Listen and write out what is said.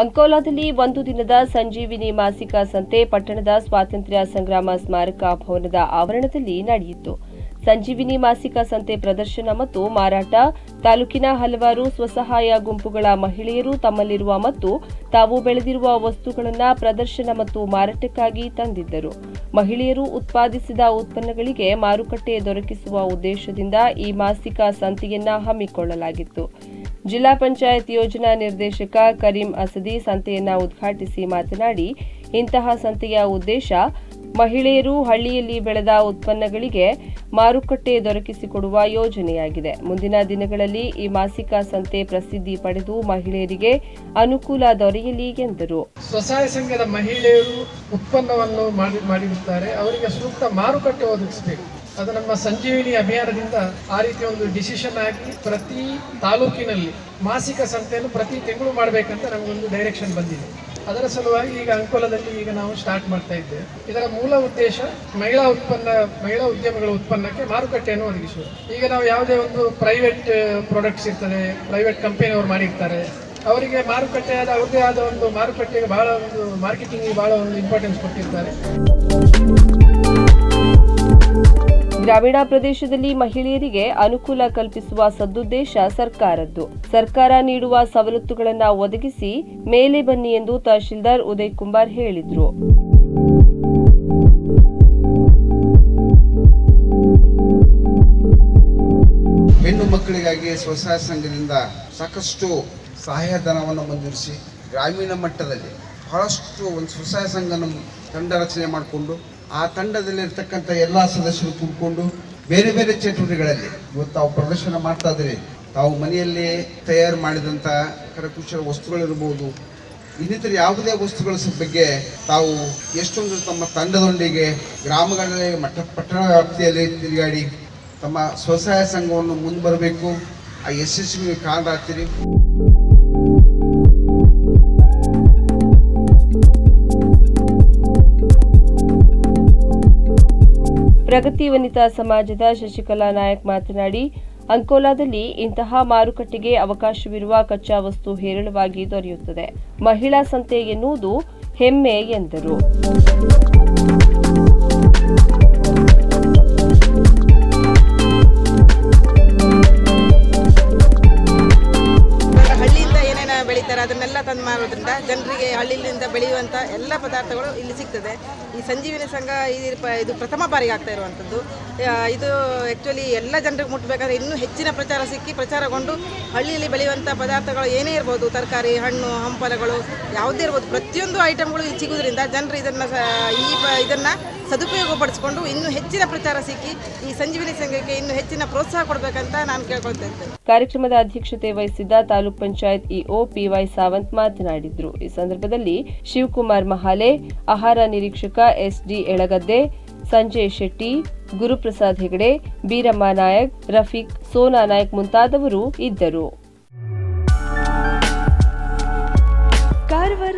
ಅಂಕೋಲಾದಲ್ಲಿ ಒಂದು ದಿನದ ಸಂಜೀವಿನಿ ಮಾಸಿಕ ಸಂತೆ ಪಟ್ಟಣದ ಸ್ವಾತಂತ್ರ್ಯ ಸಂಗ್ರಾಮ ಸ್ಮಾರಕ ಭವನದ ಆವರಣದಲ್ಲಿ ನಡೆಯಿತು. ಸಂಜೀವಿನಿ ಮಾಸಿಕ ಸಂತೆ ಪ್ರದರ್ಶನ ಮತ್ತು ಮಾರಾಟ, ತಾಲೂಕಿನ ಹಲವಾರು ಸ್ವಸಹಾಯ ಗುಂಪುಗಳ ಮಹಿಳೆಯರು ತಮ್ಮಲ್ಲಿರುವ ಮತ್ತು ತಾವು ಬೆಳೆದಿರುವ ವಸ್ತುಗಳನ್ನು ಪ್ರದರ್ಶನ ಮತ್ತು ಮಾರಾಟಕ್ಕಾಗಿ ತಂದಿದ್ದರು. ಮಹಿಳೆಯರು ಉತ್ಪಾದಿಸಿದ ಉತ್ಪನ್ನಗಳಿಗೆ ಮಾರುಕಟ್ಟೆ ದೊರಕಿಸುವ ಉದ್ದೇಶದಿಂದ ಈ ಮಾಸಿಕ ಸಂತೆಯನ್ನ ಹಮ್ಮಿಕೊಳ್ಳಲಾಗಿತ್ತು. ಜಿಲ್ಲಾ ಪಂಚಾಯತ್ ಯೋಜನಾ ನಿರ್ದೇಶಕ ಕರೀಂ ಅಸದಿ ಸಂತೆಯನ್ನು ಉದ್ಘಾಟಿಸಿ ಮಾತನಾಡಿ ಇಂತಹ ಸಂತೆಯ ಉದ್ದೇಶ ಮಹಿಳೆಯರು ಹಳ್ಳಿಯಲ್ಲಿ ಬೆಳೆದ ಉತ್ಪನ್ನಗಳಿಗೆ ಮಾರುಕಟ್ಟೆ ದೊರಕಿಸಿಕೊಡುವ ಯೋಜನೆಯಾಗಿದೆ. ಮುಂದಿನ ದಿನಗಳಲ್ಲಿ ಈ ಮಾಸಿಕ ಸಂತೆ ಪ್ರಸಿದ್ಧಿ ಪಡೆದು ಮಹಿಳೆಯರಿಗೆ ಅನುಕೂಲ ದೊರೆಯಲಿ ಎಂದರು. ಸ್ವಸಹಾಯ ಸಂಘದ ಮಹಿಳೆಯರು ಉತ್ಪನ್ನವನ್ನು ಮಾಡಿ ಮಾಡಿರುತ್ತಾರೆ. ಅವರಿಗೆ ಸೂಕ್ತ ಮಾರುಕಟ್ಟೆ ಒದಗಿಸಬೇಕು. ಅದು ನಮ್ಮ ಸಂಜೀವಿನಿ ಅಭಿಯಾನದಿಂದ ಆ ರೀತಿ ಒಂದು ಡಿಸಿಷನ್ ಆಗಿ ಪ್ರತಿ ತಾಲೂಕಿನಲ್ಲಿ ಮಾಸಿಕ ಸಂತೆಯನ್ನು ಪ್ರತಿ ತಿಂಗಳು ಮಾಡಬೇಕಂತ ನಮಗೊಂದು ಡೈರೆಕ್ಷನ್ ಬಂದಿದೆ. ಅದರ ಸಲುವಾಗಿ ಈಗ ಅಂಕೋಲದಲ್ಲಿ ಈಗ ನಾವು ಸ್ಟಾರ್ಟ್ ಮಾಡ್ತಾ ಇದ್ದೇವೆ. ಇದರ ಮೂಲ ಉದ್ದೇಶ ಮಹಿಳಾ ಉತ್ಪನ್ನ, ಮಹಿಳಾ ಉದ್ಯಮಗಳ ಉತ್ಪನ್ನಕ್ಕೆ ಮಾರುಕಟ್ಟೆಯನ್ನು ಒದಗಿಸುವುದು. ಈಗ ನಾವು ಯಾವುದೇ ಒಂದು ಪ್ರೈವೇಟ್ ಪ್ರಾಡಕ್ಟ್ಸ್ ಇರ್ತದೆ ಪ್ರೈವೇಟ್ ಕಂಪನಿಯವರು ಮಾಡಿರ್ತಾರೆ, ಅವರಿಗೆ ಮಾರುಕಟ್ಟೆಯಾದ ಅವ್ರದೇ ಆದ ಒಂದು ಮಾರುಕಟ್ಟೆಗೆ ಬಹಳ ಒಂದು ಮಾರ್ಕೆಟಿಂಗ್ ಬಹಳ ಒಂದು ಇಂಪಾರ್ಟೆನ್ಸ್ ಕೊಟ್ಟಿರ್ತಾರೆ. ಗ್ರಾಮೀಣ ಪ್ರದೇಶದಲ್ಲಿ ಮಹಿಳೆಯರಿಗೆ ಅನುಕೂಲ ಕಲ್ಪಿಸುವ ಸದುದ್ದೇಶ ಸರ್ಕಾರದ್ದು. ಸರ್ಕಾರ ನೀಡುವ ಸವಲತ್ತುಗಳನ್ನು ಒದಗಿಸಿ ಮೇಲೆ ಬನ್ನಿ ಎಂದು ತಹಶೀಲ್ದಾರ್ ಉದಯ್ ಕುಮಾರ್ ಹೇಳಿದರು. ಹೆಣ್ಣು ಮಕ್ಕಳಿಗಾಗಿ ಸ್ವಸಹಾಯ ಸಂಘದಿಂದ ಸಾಕಷ್ಟು ಸಹಾಯಧನವನ್ನು ಮಂಜೂರಿಸಿ ಗ್ರಾಮೀಣ ಮಟ್ಟದಲ್ಲಿ ಬಹಳಷ್ಟು ಒಂದು ಸ್ವಸಹಾಯ ಸಂಘನ ತಂಡ ರಚನೆ ಮಾಡಿಕೊಂಡು ಆ ತಂಡದಲ್ಲಿರ್ತಕ್ಕಂಥ ಎಲ್ಲ ಸದಸ್ಯರು ಕೂಡಿಕೊಂಡು ಬೇರೆ ಬೇರೆ ಚಟುವಟಿಕೆಗಳಲ್ಲಿ ತಾವು ಪ್ರದರ್ಶನ ಮಾಡ್ತಾ ಇದ್ದೀರಿ. ತಾವು ಮನೆಯಲ್ಲಿ ತಯಾರು ಮಾಡಿದಂಥ ಕರಕುಶಲ ವಸ್ತುಗಳಿರ್ಬೋದು, ಇನ್ನಿತರ ಯಾವುದೇ ವಸ್ತುಗಳ ಬಗ್ಗೆ ತಾವು ಎಷ್ಟೊಂದು ತಮ್ಮ ತಂಡದೊಂದಿಗೆ ಗ್ರಾಮಗಳಲ್ಲಿ ಮಠ, ಪಟ್ಟಣ ವ್ಯಾಪ್ತಿಯಲ್ಲಿ ತಿರುಗಾಡಿ ತಮ್ಮ ಸ್ವಸಹಾಯ ಸಂಘವನ್ನು ಮುಂದೆ ಬರಬೇಕು ಆ ಯಶಸ್ವಿಗೆ ಕಾರಣರಾಗ್ತೀರಿ. ಪ್ರಗತಿ ವನಿತಾ ಸಮಾಜದ ಶಶಿಕಲಾ ನಾಯಕ್ ಮಾತನಾಡಿ, ಅಂಕೋಲಾದಲ್ಲಿ ಇಂತಹ ಮಾರುಕಟ್ಟೆಗೆ ಅವಕಾಶವಿರುವ ಕಚ್ಚಾ ವಸ್ತು ಹೇರಳವಾಗಿ ದೊರೆಯುತ್ತದೆ. ಮಹಿಳಾ ಸಂತೆ ಎನ್ನುವುದು ಹೆಮ್ಮೆ ಎಂದರು. ಎಲ್ಲ ಪದಾರ್ಥಗಳು ಇಲ್ಲಿ ಸಿಗ್ತದೆ. ಈ ಸಂಜೀವಿನಿ ಸಂಘ ಇದು ಇದು ಪ್ರಥಮ ಬಾರಿಗೆ ಆಗ್ತಾ ಇರುವಂಥದ್ದು. ಇದು ಆ್ಯಕ್ಚುಲಿ ಎಲ್ಲ ಜನರಿಗೆ ಮುಟ್ಟಬೇಕಾದ್ರೆ ಇನ್ನೂ ಹೆಚ್ಚಿನ ಪ್ರಚಾರ ಸಿಕ್ಕಿ ಪ್ರಚಾರಗೊಂಡು ಹಳ್ಳಿಯಲ್ಲಿ ಬೆಳೆಯುವಂಥ ಪದಾರ್ಥಗಳು ಏನೇ ಇರ್ಬೋದು, ತರಕಾರಿ, ಹಣ್ಣು, ಹಂಪಲಗಳು, ಯಾವುದೇ ಇರ್ಬೋದು, ಪ್ರತಿಯೊಂದು ಐಟಮ್ಗಳು ಇಲ್ಲಿ ಸಿಗೋದ್ರಿಂದ ಜನರು ಇದನ್ನು ಈ ಪ ಸದುಪಯೋಗಪಡಿಸ್ಕೊಂಡು ಇನ್ನೂ ಹೆಚ್ಚಿನ ಪ್ರಚಾರ ಸಿಕ್ಕಿ ಈ ಸಂಜೀವಿನಿ ಸಂಘಕ್ಕೆ ಇನ್ನೂ ಹೆಚ್ಚಿನ ಪ್ರೋತ್ಸಾಹ ಕೊಡಬೇಕಂತ ನಾನು ಕೇಳ್ಕೊಳ್ತಾ ಇದ್ದೇನೆ. ಕಾರ್ಯಕ್ರಮದ ಅಧ್ಯಕ್ಷತೆ ವಹಿಸಿದ್ದ ತಾಲೂಕ್ ಪಂಚಾಯತ್ ಇಒ ಪಿವೈ ಸಾವಂತ್ ಮಾತನಾಡಿದ್ರು. ಈ ಸಂದರ್ಭದಲ್ಲಿ ಶಿವಕುಮಾರ್ ಮಹಾಲೆ, ಆಹಾರ ನಿರೀಕ್ಷಕ ಎಸ್ಡಿ ಎಳಗದ್ದೆ, ಸಂಜಯ್ ಶೆಟ್ಟಿ, ಗುರುಪ್ರಸಾದ್ ಹೆಗಡೆ, ಬೀರಮ್ಮ ನಾಯಕ್, ರಫೀಕ್, ಸೋನಾ ನಾಯಕ್ ಮುಂತಾದವರು ಇದ್ದರು.